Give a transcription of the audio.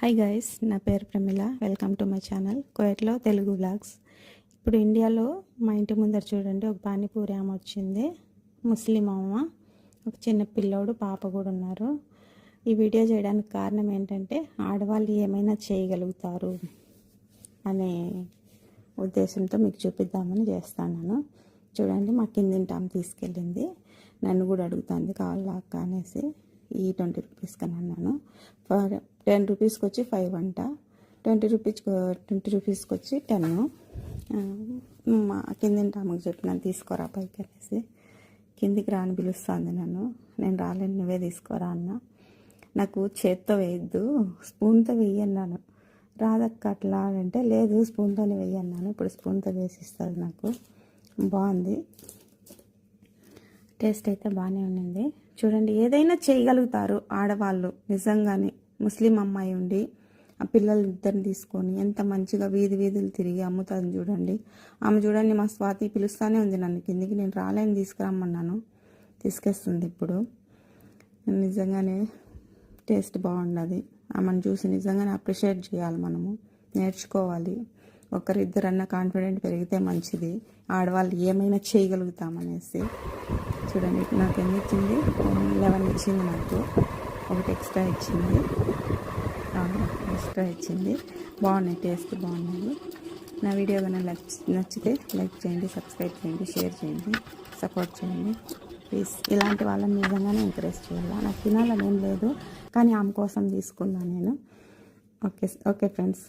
Hi guys నా పేరు Pramila. Welcome to my channel కోయట్లో Telugu vlogs ఇప్పుడు ఇండియాలో మా ఇంటి ముందర చూడండి ఒక పానీపూరి ఆమె వచ్చింది. ముస్లిం అమ్మ ఒక చిన్న పిల్లోడు పాప కూడా ఉన్నారు. ఈ వీడియో చేయడానికి కారణం ఏంటంటే ఆడవాళ్ళు ఏమైనా చేయగలుగుతారు అనే ఉద్దేశంతో మీకు చూపిద్దామని చేస్తాను చూడండి మా కిందింటి ఆమె తీసుకెళ్ళింది. నన్ను కూడా అడుగుతుంది కావాలా అనేసి. ఈ ట్వంటీ రూపీస్కి అని అన్నాను. ఫర్ టెన్ రూపీస్కి వచ్చి ఫైవ్ అంట. ట్వంటీ రూపీస్ ట్వంటీ రూపీస్కి వచ్చి టెన్ మా కిందింటి ఆమెకు చెప్పినాను తీసుకోరా పైకి అనేసి. కిందికి రాని పిలుస్తుంది నన్ను. నేను రాలేను నువ్వే తీసుకోరా అన్న. నాకు చేత్తో వేయద్దు స్పూన్తో వేయన్నాను రాదక్క అట్లా అంటే లేదు స్పూన్తోనే వేయన్నాను ఇప్పుడు స్పూన్తో వేసిస్తుంది నాకు. బాగుంది. టేస్ట్ అయితే బాగానే ఉండింది చూడండి ఏదైనా చేయగలుగుతారు ఆడవాళ్ళు. నిజంగానే ముస్లిం అమ్మాయి ఉండి ఆ పిల్లలు ఇద్దరిని తీసుకొని ఎంత మంచిగా వీధి వీధులు తిరిగి అమ్ముతుంది చూడండి. ఆమె చూడండి మా స్వాతి పిలుస్తూనే ఉంది నన్ను. కిందికి నేను రాలేని తీసుకురమ్మన్నాను. తీసుకొస్తుంది ఇప్పుడు. నిజంగానే టేస్ట్ బాగుండదు. ఆమెను చూసి నిజంగానే అప్రిషియేట్ చేయాలి మనము. నేర్చుకోవాలి. ఒకరిద్దరన్నా కాన్ఫిడెంట్ పెరిగితే మంచిది. ఆడవాళ్ళు ఏమైనా చేయగలుగుతామనేసి. చూడండి నాకు ఎన్ని ఇచ్చింది? లెవెన్ ఇచ్చింది నాకు. ఒకటి ఎక్స్ట్రా ఇచ్చింది. ఎక్స్ట్రా ఇచ్చింది. బాగున్నాయి టేస్ట్ బాగున్నాయి. నా వీడియో కన్నా నచ్చితే లైక్ చేయండి సబ్స్క్రైబ్ చేయండి షేర్ చేయండి సపోర్ట్ చేయండి. ప్లీజ్ ఇలాంటి వాళ్ళని నిజంగానే ఎంకరేజ్ చేయాలి? నాకు తినాలని ఏం లేదు. కానీ ఆమె కోసం తీసుకున్నాను నేను. Okay okay friends